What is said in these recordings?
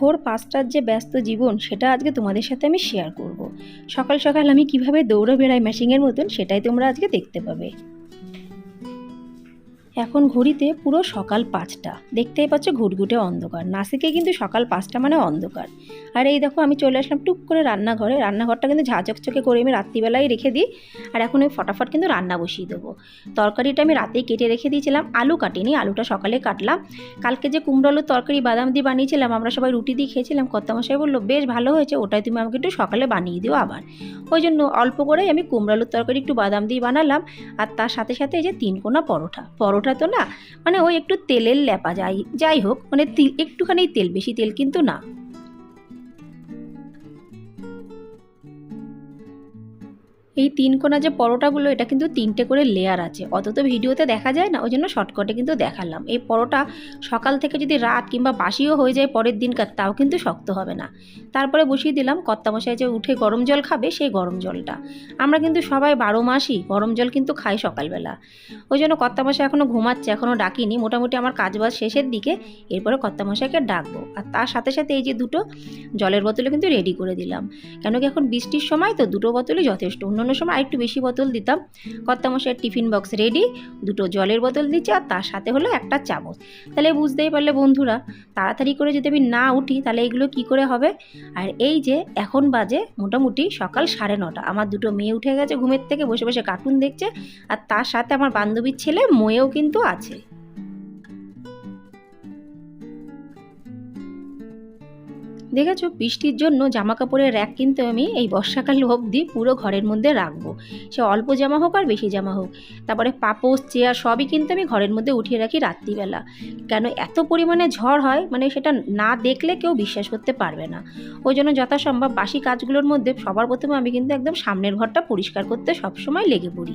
ভোর পাঁচটার যে ব্যস্ত জীবন, সেটা আজকে তোমাদের সাথে আমি শেয়ার করব। সকাল সকাল আমি কীভাবে দৌড়ে বেড়াই ম্যাশিংয়ের মতন, সেটাই তোমরা আজকে দেখতে পাবে এখন ঘড়িতে পুরো সকাল পাঁচটা। দেখতেই পাচ্ছ ঘুটঘুটে অন্ধকার। নাসিকে কিন্তু সকাল পাঁচটা মানে অন্ধকার। আর এই দেখো আমি চলে আসলাম টুক করে রান্নাঘরে। রান্নাঘরটা কিন্তু ঝা চকচকে করে আমি রাত্রিবেলায় রেখে দিই। আর এখন আমি ফটাফট কিন্তু রান্না বসিয়ে দেবো। তরকারিটা আমি রাতেই কেটে রেখে দিয়েছিলাম। আলু কাটিনি, আলুটা সকালে কাটলাম। কালকে যে কুমড়ো আলুর তরকারি, বাদাম দিয়ে বানিয়েছিলাম, আমরা সবাই রুটি দিয়ে খেয়েছিলাম। কর্তামশাই বলল, বেশ ভালো হয়েছে, ওটাই তুমি আমাকে একটু সকালে বানিয়ে দিও আবার। ওই জন্য অল্প করেই আমি কুমড়ো আলুর তরকারি একটু বাদাম দিয়ে বানালাম। আর তার সাথে সাথে এই যে তিন কোনা পরোটা পরোটা তো না মানে ওই একটু তেলের ল্যাপা যাই যাই হোক মানে একটুখানি তেল, বেশি তেল কিন্তু না। এই তিন কোনা যে পরোটাগুলো, এটা কিন্তু তিনটে করে লেয়ার আছে। অত তো ভিডিওতে দেখা যায় না, ওই জন্য শর্টকাটে কিন্তু দেখালাম। এই পরোটা সকাল থেকে যদি রাত কিংবা বাসিও হয়ে যায় পরের দিনকার, তাও কিন্তু শক্ত হবে না। তারপরে বসিয়ে দিলাম, কর্তামশাই যে উঠে গরম জল খাবে সেই গরম জলটা। আমরা কিন্তু সবাই বারো মাসই গরম জল কিন্তু খাই সকালবেলা। ওই জন্য কর্তামশাই এখনও ঘুমাচ্ছে এখনও ডাকিনি। মোটামুটি আমার কাজবাজ শেষের দিকে, এরপরে কর্তামশাইকে ডাকবো। আর তার সাথে সাথে এই যে দুটো জলের বোতলে কিন্তু রেডি করে দিলাম। কেন কি এখন বৃষ্টির সময় তো দুটো বোতলই যথেষ্ট। অন্য অন্য সময় আরেকটু বেশি বোতল দিতাম। কর্তামশাইয়ের টিফিন বক্স রেডি, দুটো জলের বোতল দিচ্ছে আর তার সাথে হলো একটা চামচ। তাহলে বুঝতেই পারলে বন্ধুরা, তাড়াতাড়ি করে যদি আমি না উঠি তাহলে এগুলো কি করে হবে? আর এই যে এখন বাজে মোটামুটি সকাল সাড়ে নটা। আমার দুটো মেয়ে উঠে গেছে ঘুমের থেকে, বসে বসে কার্টুন দেখছে আর তার সাথে আমার বান্ধবীর ছেলে, ময়েও কিন্তু আছে। দেখেছ? বৃষ্টির জন্য জামা কাপড়ের র্যাক কিন্তু আমি এই বর্ষাকাল অবধি পুরো ঘরের মধ্যে রাখব। সে অল্প জামা হোক আর বেশি জামা হোক। তারপরে পাপোস চেয়ার সবই কিন্তু আমি ঘরের মধ্যে উঠিয়ে রাখি রাত্রিবেলা। কেন এত পরিমাণে ঝড় হয় মানে সেটা না দেখলে কেউ বিশ্বাস করতে পারবে না। ওই জন্য যথাসম্ভব বাসি কাজগুলোর মধ্যে সবার প্রথমে আমি কিন্তু একদম সামনের ঘরটা পরিষ্কার করতে সবসময় লেগে পড়ি।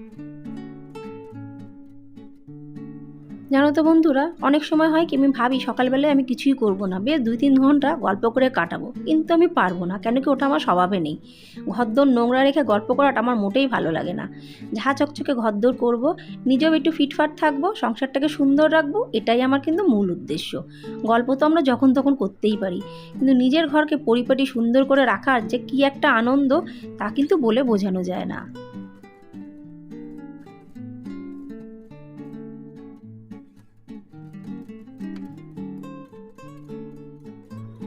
জানো তো বন্ধুরা, অনেক সময় হয় কি আমি ভাবি সকালবেলায় আমি কিছুই করব না, বেশ দুই তিন ঘণ্টা গল্প করে কাটাবো, কিন্তু আমি পারব না, কেন কি ওটা আমার স্বভাবে নেই। ঘরদোর নোংরা রেখে গল্প করাটা আমার মোটেই ভালো লাগে না। ঝা চকচকে ঘরদোর করব, নিজেও একটু ফিটফাট থাকব, সংসারটাকে সুন্দর রাখব, এটাই আমার কিন্তু মূল উদ্দেশ্য। গল্প তো আমরা যখন তখন করতেই পারি, কিন্তু নিজের ঘরকে পরিপাটি সুন্দর করে রাখার যে কী একটা আনন্দ, তা কিন্তু বলে বোঝানো যায় না।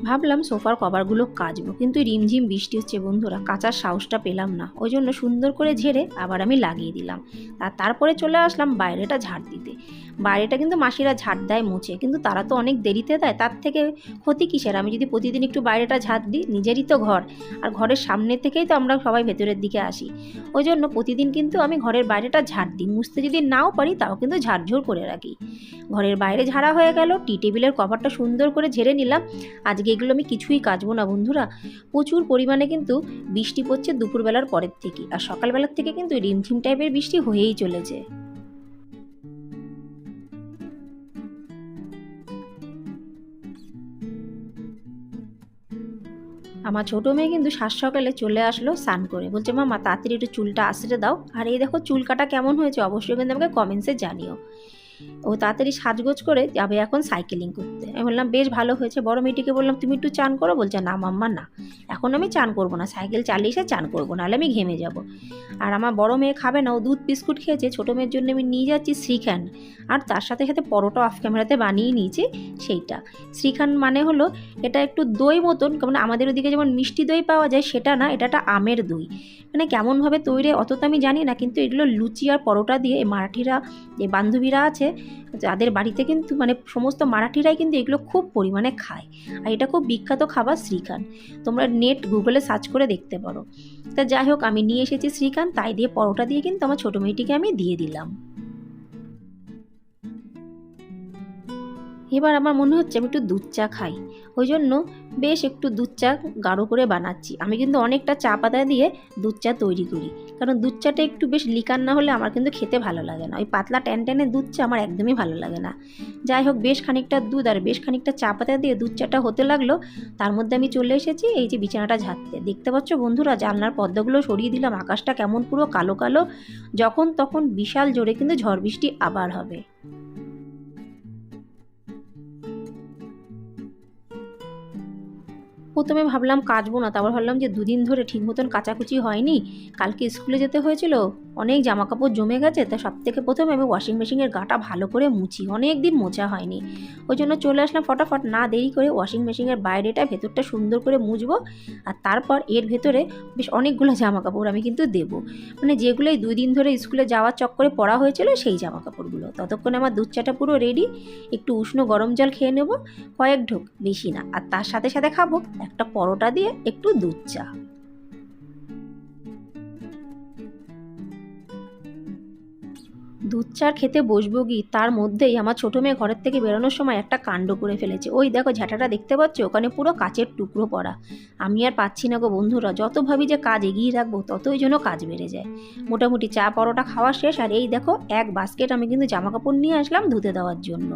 ভাবলাম সোফার কভারগুলো কাচবো। কিন্তু রিমঝিম বৃষ্টি হচ্ছে বন্ধুরা, কাঁচার সাহসটা পেলাম না। ওই জন্য সুন্দর করে ঝেড়ে আবার আমি লাগিয়ে দিলাম। আর তারপরে চলে আসলাম বাইরেটা ঝাড় দিতে। বাইরেটা কিন্তু মাসিরা ঝাড় দেয় মুছে, কিন্তু তারা তো অনেক দেরিতে দেয়, তার থেকে ক্ষতি কিসের? আমি যদি প্রতিদিন একটু বাইরেটা ঝাড় দিই, নিজেরই তো ঘর, আর ঘরের সামনে থেকেই তো আমরা সবাই ভেতরের দিকে আসি। ওই জন্য প্রতিদিন কিন্তু আমি ঘরের বাইরেটা ঝাড় দিই, মুছতে যদি নাও পারি তাও কিন্তু ঝাড়ঝোড় করে রাখি। ঘরের বাইরে ঝাড়া হয়ে গেল, টি টেবিলের কভারটা সুন্দর করে ঝেড়ে নিলাম, আজকে এগুলো আমি কিছুই কাচবো না বন্ধুরা, প্রচুর পরিমাণে কিন্তু বৃষ্টি পড়ছে দুপুরবেলার পরের থেকে, আর সকালবেলার থেকে কিন্তু রিমঝিম টাইপের বৃষ্টি হয়েই চলেছে। আমার ছোটো মেয়ে কিন্তু সাত সকালে চলে আসলো স্নান করে। বলছে, মামা, তাড়াতাড়ি একটু চুলটা আশ্রে দাও। আর এই দেখো, চুল কাটা কেমন হয়েছে, অবশ্যই কিন্তু আমাকে কমেন্টসে জানিও। ও তাড়াতাড়ি সাজগোজ করে যাবে এখন সাইকেলিং করতে। আমি বললাম, বেশ ভালো হয়েছে। বড় মেয়েটিকে বললাম, তুমি একটু চান করো? বলছে, না মাম্মা, না। এখন আমি চান করব না। সাইকেল চালিয়ে এসে চান করব, নাহলে আমি ঘেমে যাব। আর আমার বড় মেয়ে খাবে না, ও দুধ, বিস্কুট খেয়েছে। ছোটো মেয়ের জন্য আমি নিয়ে যাচ্ছি শ্রীখান্ড আর তার সাথে সাথে পরোটা অফ ক্যামেরাতে বানিয়ে নিয়েছি সেইটা। শ্রীখান্ড মানে হলো, এটা একটু দই মতন মানে আমাদের ওদিকে যেমন মিষ্টি দই পাওয়া যায়, সেটা না, এটা একটা আমের দই। মানে কেমনভাবে তৈরি অত তো আমি জানি না, কিন্তু এগুলো লুচি আর পরোটা দিয়ে মারাঠিরা যে বান্ধবীরা আছে যাদের বাড়িতে কিন্তু মানে সমস্ত মারাঠিরাই কিন্তু এগুলো খুব পরিমাণে খায়। আর এটা খুব বিখ্যাত খাবার শ্রীকান। তোমরা নেট গুগলে সার্চ করে দেখতে পারো। তা যাই হোক, আমি নিয়ে এসেছি শ্রীকান, তাই দিয়ে পরোটা দিয়ে কিন্তু আমার ছোটো মেয়েটিকে আমি দিয়ে দিলাম। এবার আমার মনে হচ্ছে আমি একটু দুধ চা খাই। ওই জন্য বেশ একটু দুধ চা গাঢ় করে বানাচ্ছি। আমি কিন্তু অনেকটা চা পাতা দিয়ে দুধ চা তৈরি করি। কারণ দুধ চাটা একটু বেশ লিকার না হলে আমার কিন্তু খেতে ভালো লাগে না। ওই পাতলা ট্যান ট্যানের দুধ চা আমার একদমই ভালো লাগে না। যাই হোক, বেশ খানিকটা দুধ আর বেশ খানিকটা চা পাতা দিয়ে দুধ চাটা হতে লাগল। তার মধ্যে আমি চলে এসেছি এই যে বিছানাটা ঝাড়তে। দেখতে পাচ্ছ বন্ধুরা, জানলার পর্দাগুলো সরিয়ে দিলাম। আকাশটা কেমন পুরো কালো কালো। যখন তখন বিশাল জোরে কিন্তু ঝড় বৃষ্টি আবার হবে। প্রথমে ভাবলাম কাচবো না, তারপর ভাবলাম যে দুদিন ধরে ঠিক মতন কাচাকুচি হয়নি। কালকে স্কুলে যেতে হয়েছিল, অনেক জামা কাপড় জমে গেছে, তা সব থেকে প্রথমে আমি ওয়াশিং মেশিনের গাটা ভালো করে মুছি অনেক দিন মোছা হয়নি। ওই জন্য চলে আসলাম ফটাফট, না দেরি করে ওয়াশিং মেশিনের বাইরেটা, ভেতরটা সুন্দর করে মুছবো, আর তারপর এর ভেতরে বেশ অনেকগুলো জামা কাপড় আমি কিন্তু দেবো। মানে যেগুলোই দুই দিন ধরে স্কুলে যাওয়ার চক্করে পরা হয়েছিল, সেই জামা কাপড়গুলো ততক্ষণে আমার দুধ চাটা পুরো রেডি একটু উষ্ণ গরম জল খেয়ে নেব, কয়েক ঢোক, বেশি না, আর তার সাথে সাথে খাব। একটা পরোটা দিয়ে একটু দুধ চা। দুধ চা খেতে বসবো কি? তার মধ্যেই আমার ছোটো মেয়ে ঘরের থেকে বেরোনোর সময় একটা কাণ্ড করে ফেলেছে। ওই দেখো ঝাঁটাটা দেখতে পাচ্ছ? ওখানে পুরো কাচের টুকরো পড়া। আমি আর পাচ্ছি না গো বন্ধুরা, যত ভাবি যে কাজ এগিয়ে রাখব, ততই যেন কাজ বেড়ে যায়। মোটামুটি চা, পরোটা খাওয়া শেষ, আর এই দেখো এক বাস্কেট আমি কিন্তু জামা কাপড় নিয়ে আসলাম ধুতে দেওয়ার জন্য।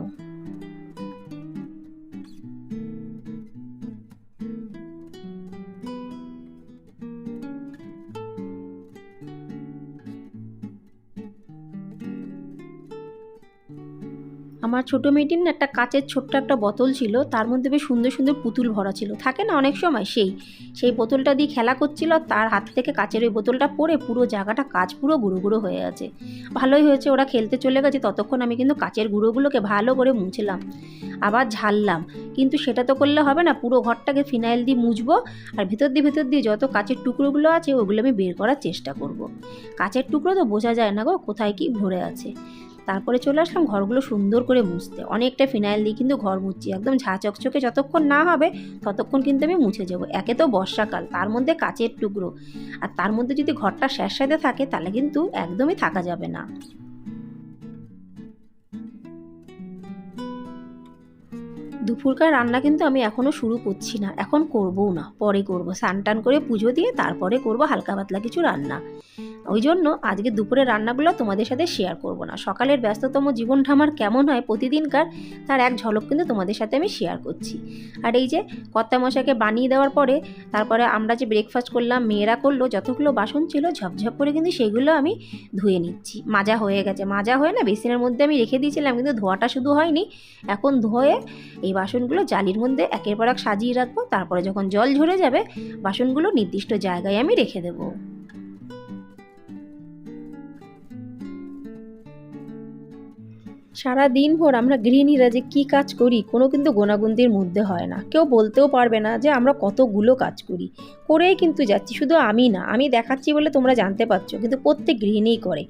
আমার ছোটো মেয়েটির না একটা কাচের ছোট্ট একটা বোতল ছিল, তার মধ্যে বেশ সুন্দর সুন্দর পুতুল ভরা ছিল। থাকে না অনেক সময় সেই সেই বোতলটা দিয়ে খেলা করছিল তার হাত থেকে কাচের ওই বোতলটা পড়ে পুরো জায়গাটা কাচ পুরো গুঁড়ো গুঁড়ো হয়ে আছে। ভালোই হয়েছে, ওরা খেলতে চলে গেছে, ততক্ষণ আমি কিন্তু কাচের গুঁড়োগুলোকে ভালো করে মুছলাম, আবার ঝাড়লাম কিন্তু সেটা তো করলে হবে না, পুরো ঘরটাকে ফিনাইল দিয়ে মুছবো আর ভিতর দিয়ে ভিতর দিয়ে যত কাচের টুকরোগুলো আছে ওগুলো আমি বের করার চেষ্টা করব। কাচের টুকরো তো বোঝা যায় না গো, কোথায় কি ভরে আছে। তারপরে চলে আসলাম, ঘরগুলো সুন্দর করে মুছতে। অনেকটা ফিনাইল দিয়ে কিন্তু ঘর মুছছি। একদম ঝা চকচকে যতক্ষণ না হবে, ততক্ষণ কিন্তু আমি মুছে যাব। একে তো বর্ষাকাল, তার মধ্যে কাচের টুকরো। আর তার মধ্যে যদি ঘরটা স্যাঁতস্যাঁতে থাকে, তাহলে কিন্তু একদমই থাকা যাবে না। দুপুরকার রান্না কিন্তু আমি এখনও শুরু করছি না। এখন করবও না। পরে করব। স্নান টান করে পুজো দিয়ে তারপরে করব হালকা পাতলা কিছু রান্না। ওই জন্য আজকে দুপুরের রান্নাগুলো তোমাদের সাথে শেয়ার করব না। সকালের ব্যস্ততম জীবনটা আমার কেমন হয় প্রতিদিনকার, তার এক ঝলক কিন্তু তোমাদের সাথে আমি শেয়ার করছি। আর এই যে কর্তা মশাকে বানিয়ে দেওয়ার পরে, তারপরে আমরা যে ব্রেকফাস্ট করলাম, মেয়েরা করল, যতগুলো বাসন ছিল, ঝপঝপ করে কিন্তু সেগুলো আমি ধুয়ে নিচ্ছি। মাজা হয়ে গেছে। মাজা হয়ে না বেসিনের মধ্যে আমি রেখে দিয়েছিলাম, কিন্তু ধোয়াটা শুধু হয়নি। এখন ধোয়ে এই বাসনগুলো জালির মধ্যে একের পর এক সাজিয়ে রাখব। তারপরে যখন জল ঝরে যাবে, বাসনগুলো নির্দিষ্ট জায়গায় আমি রেখে দেবো। সারা দিন ভোর আমরা গৃহিণীরা যে কী কাজ করি, কোনো কিন্তু গোনাগুন্দির মধ্যে হয় না। কেউ বলতেও পারবে না যে আমরা কতগুলো কাজ করি। করেই কিন্তু যাচ্ছি। শুধু আমি না, আমি দেখাচ্ছি বলে তোমরা জানতে পারছ, কিন্তু প্রত্যেক গৃহিণীই করে।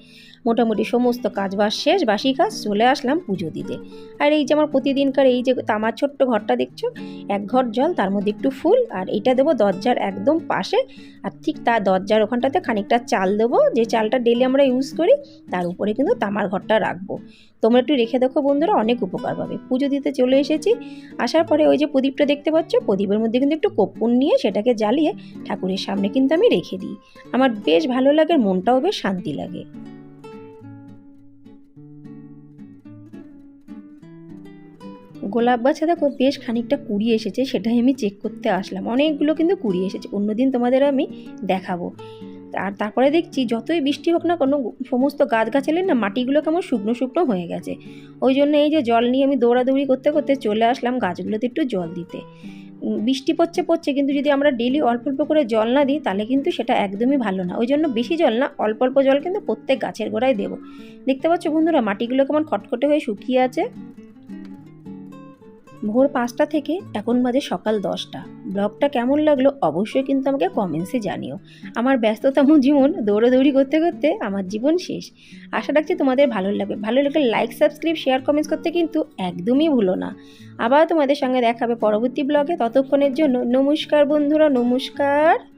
মোটামুটি সমস্ত কাজ বাস শেষ, বাসি কাজ, চলে আসলাম পুজো দিতে। আর এই যে আমার প্রতিদিনকার এই যে তামার ছোট্ট ঘরটা দেখছ, এক ঘর জল, তার মধ্যে একটু ফুল, আর এটা দেবো দরজার একদম পাশে, আর ঠিক তার দরজার ওখানটাতে খানিকটা চাল দেবো, যে চালটা ডেলি আমরা ইউজ করি, তার উপরে কিন্তু তামার ঘরটা রাখব। তোমরা একটু রেখে দেখো বন্ধুরা, অনেক উপকার পাবে। পুজো দিতে চলে এসেছি, আসার পরে ওই যে প্রদীপটা দেখতে পাচ্ছ, প্রদীপের মধ্যে কিন্তু একটু কপুন নিয়ে সেটাকে জ্বালিয়ে ঠাকুরের সামনে কিন্তু আমি রেখে দিই। আমার বেশ ভালো লাগে, মনটাও বেশ শান্তি লাগে। গোলাপ গাছে, দেখো বেশ খানিকটা কুড়ি এসেছে, সেটাই আমি চেক করতে আসলাম। অনেকগুলো কিন্তু কুড়ি এসেছে, অন্যদিন তোমাদের আমি দেখাবো। আর তারপরে দেখছি, যতই বৃষ্টি হোক না কোনো, সমস্ত গাছগাছালির না মাটিগুলো কেমন শুকনো শুকনো হয়ে গেছে। ওই জন্য এই যে জল নিয়ে আমি দৌড়াদৌড়ি করতে করতে চলে আসলাম গাছগুলোতে একটু জল দিতে। বৃষ্টি পড়ছে পড়ছে, কিন্তু যদি আমরা ডেলি অল্প অল্প করে জল না দিই, তাহলে কিন্তু সেটা একদমই ভালো না। ওই জন্য বেশি জল না, অল্প অল্প জল কিন্তু প্রত্যেক গাছের গোড়ায় দেবো। দেখতে পাচ্ছ বন্ধুরা, মাটিগুলো কেমন খটখটে হয়ে শুকিয়ে আছে। ভোর পাঁচটা থেকে এখন বাজে সকাল দশটা। ব্লগটা কেমন লাগল অবশ্যই কিন্তু আমাকে কমেন্টসে জানিও। আমার ব্যস্ততম জীবন দৌড়াদৌড়ি করতে করতে আমার জীবন শেষ। আশা রাখছি তোমাদের ভালো লাগবে। ভালো লাগলে লাইক সাবস্ক্রাইব শেয়ার কমেন্টস করতে কিন্তু একদমই ভুলো না। আবার তোমাদের সঙ্গে দেখাবে পরবর্তী ব্লগে। ততক্ষণের জন্য নমস্কার বন্ধুরা, নমস্কার।